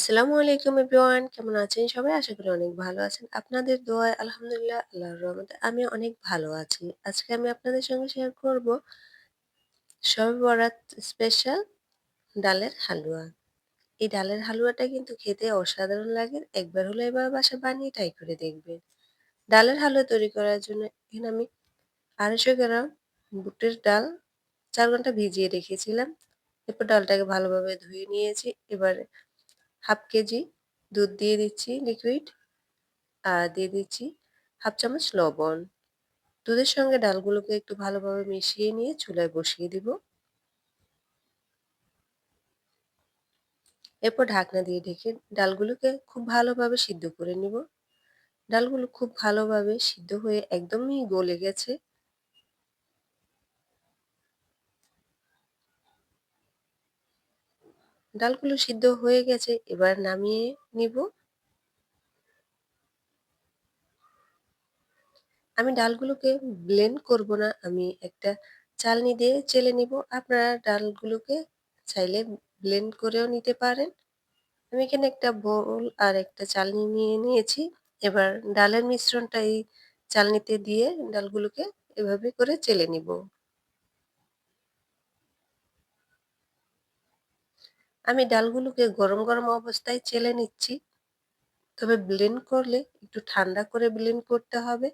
আসসালামু আলাইকুম এভরিওয়ান, কেমন আছেন সবাই? আশা করি অনেক ভালো আছেন। আপনাদের দোয়ায় আলহামদুলিল্লাহ আল্লাহর রহমতে আমি অনেক ভালো আছি। আজকে আমি আপনাদের সঙ্গে শেয়ার করব শবে বরাত স্পেশাল ডালের হালুয়া। এই ডালের হালুয়াটা কিন্তু খেতে অসাধারণ লাগে। একবার হলে এবার বাসা বানিয়ে ট্রাই করে দেখবেন। ডালের হালুয়া তৈরি করার জন্য এখানে আমি আড়াইশো গ্রাম বুটের ডাল চার ঘণ্টা ভিজিয়ে রেখেছিলাম। এরপর ডালটাকে ভালোভাবে ধুয়ে নিয়েছি। এবারে হাফ কেজি দুধ দিয়ে দিচ্ছি লিকুইড আর দিয়ে দিচ্ছি হাফ চামচ লবণ। দুধের সঙ্গে ডালগুলোকে একটু ভালোভাবে মিশিয়ে নিয়ে চুলায় বসিয়ে দিব। এরপর ঢাকনা দিয়ে ঢেকে ডালগুলোকে খুব ভালোভাবে সিদ্ধ করে নিব। ডালগুলো খুব ভালোভাবে সিদ্ধ হয়ে একদমই গলে গেছে। ডালগুলো সিদ্ধ হয়ে গেছে, এবার নামিয়ে নিব। আমি ডালগুলোকে ব্লেন্ড করব না, আমি একটা চালনি দিয়ে চেলে নিব। আপনারা ডালগুলোকে চাইলে ব্লেন্ড করেও নিতে পারেন। আমি এখানে একটা বোল আর একটা চালনি নিয়ে নিয়েছি। এবার ডালের মিশ্রণটা এই চালনিতে দিয়ে ডালগুলোকে এভাবে করে চেলে নিব। আমি ডালগুলোকে গরম গরম অবস্থায় চেলে নিচ্ছি। তবে ব্লেন্ড করলে একটু ঠান্ডা করে ব্লেন্ড করতে হবে।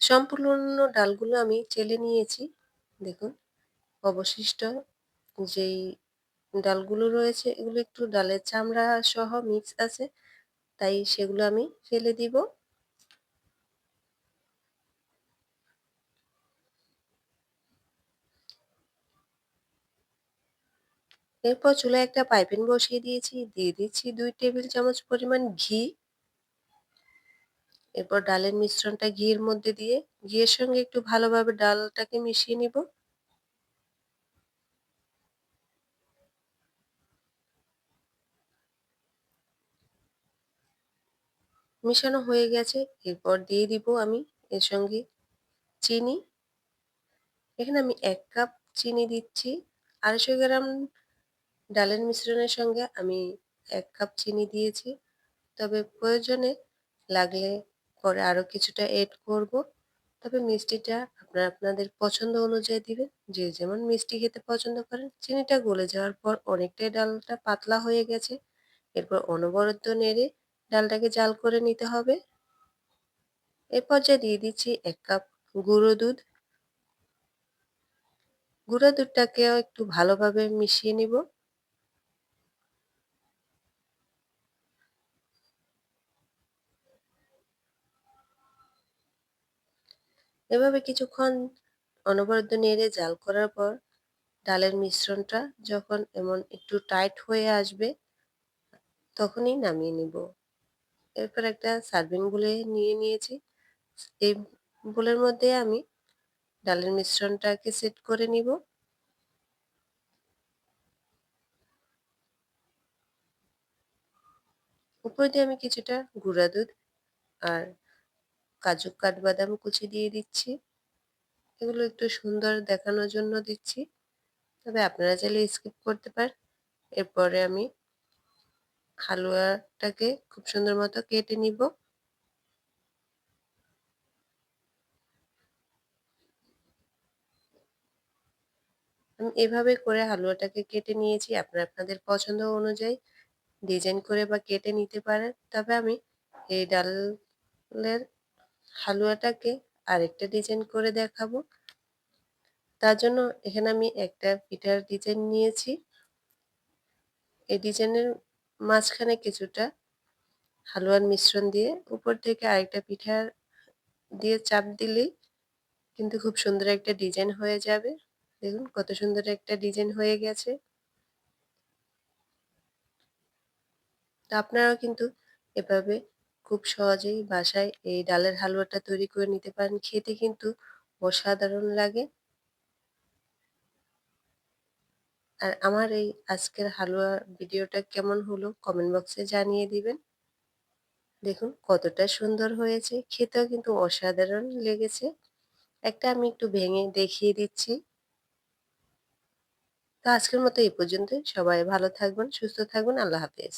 সম্পূর্ণ ডালগুলো আমি চেলে নিয়েছি। দেখুন, অবশিষ্ট যেই ডালগুলো রয়েছে, এগুলো একটু ডালের চামড়া সহ মিক্স আছে, তাই সেগুলো আমি ফেলে দিব। এরপর চুলায় একটা পাইপিন বসিয়ে দিয়েছি, দিয়ে দিচ্ছি দুই টেবিল চামচ পরিমাণ ঘি। এরপর ডালের মিশ্রণটা ঘিয়ের মধ্যে দিয়ে, ঘিয়ের সঙ্গে একটু ভালোভাবে ডালটাকে মিশিয়ে নিব। মিশানো হয়ে গেছে, এরপর দিয়ে দিব আমি এর সঙ্গে চিনি। এখানে আমি এক কাপ চিনি দিচ্ছি। আড়াইশো গ্রাম ডালের মিশ্রণের সঙ্গে আমি এক কাপ চিনি দিয়েছি। তবে প্রয়োজনে লাগলে পরে আরও কিছুটা এড করব। তবে মিষ্টিটা আপনারা আপনাদের পছন্দ অনুযায়ী দিবেন। যে যেমন মিষ্টি খেতে পছন্দ করেন, চিনিটা গলে যাওয়ার পর অনেকটাই ডালটা পাতলা হয়ে গেছে। এরপর অনবরত নেড়ে ডালটাকে জাল করে নিতে হবে। এ পর্যায়ে দিয়ে দিচ্ছি এক কাপ গুঁড়ো দুধ। গুঁড়ো দুধটাকেও একটু ভালোভাবে মিশিয়ে নিব। এভাবে কিছুক্ষণ অনবরত নেড়ে জাল করার পর ডালের মিশ্রণটা যখন এমন একটু টাইট হয়ে আসবে, তখনই নামিয়ে নিব। এরপর একটা সার্ভিং বলে নিয়ে নিয়েছি। এই বোলের মধ্যে আমি ডালের মিশ্রণটাকে সেট করে নিব। উপর দিয়ে আমি কিছুটা গুঁড়া দুধ আর কাজু কাঠবাদাম কুচি দিয়ে দিচ্ছি। এগুলো একটু সুন্দর দেখানোর জন্য দিচ্ছি। তবে আপনারা চাইলে স্কিপ করতে পারেন এরপরে আমি হালুয়াটাকে খুব সুন্দর মতো কেটে নিব। আমি এভাবে করে হালুয়াটাকে কেটে নিয়েছি, আপনারা আপনাদের পছন্দ অনুযায়ী ডিজাইন করে বা কেটে নিতে পারেন। তবে আমি এই ডালের হালুয়াটাকে আরেকটা ডিজাইন করে দেখাবো। তার জন্য এখানে আমি একটা পিঠার ডিজাইন নিয়েছি। এই ডিজাইনের মাঝখানে কিছুটা হালুয়ার মিশ্রণ দিয়ে উপর থেকে আরেকটা পিঠা দিয়ে চাপ দিলেই কিন্তু খুব সুন্দর একটা ডিজাইন হয়ে যাবে। দেখুন কত সুন্দর একটা ডিজাইন হয়ে গেছে। তো আপনারাও কিন্তু এভাবে খুব সহজেই বাসায় এই ডালের হালুয়াটা তৈরি করে নিতে পারেন খেতে কিন্তু অসাধারণ লাগে আর আমার এই আজকের হালুয়া ভিডিওটা কেমন হলো কমেন্ট বক্সে জানিয়ে দিবেন দেখুন কতটা সুন্দর হয়েছে খেতেও কিন্তু অসাধারণ লেগেছে একটা আমি একটু ভেঙে দেখিয়ে দিচ্ছি তো আজকের মতো এই পর্যন্তই। সবাই ভালো থাকবেন, সুস্থ থাকবেন। আল্লাহ হাফেজ।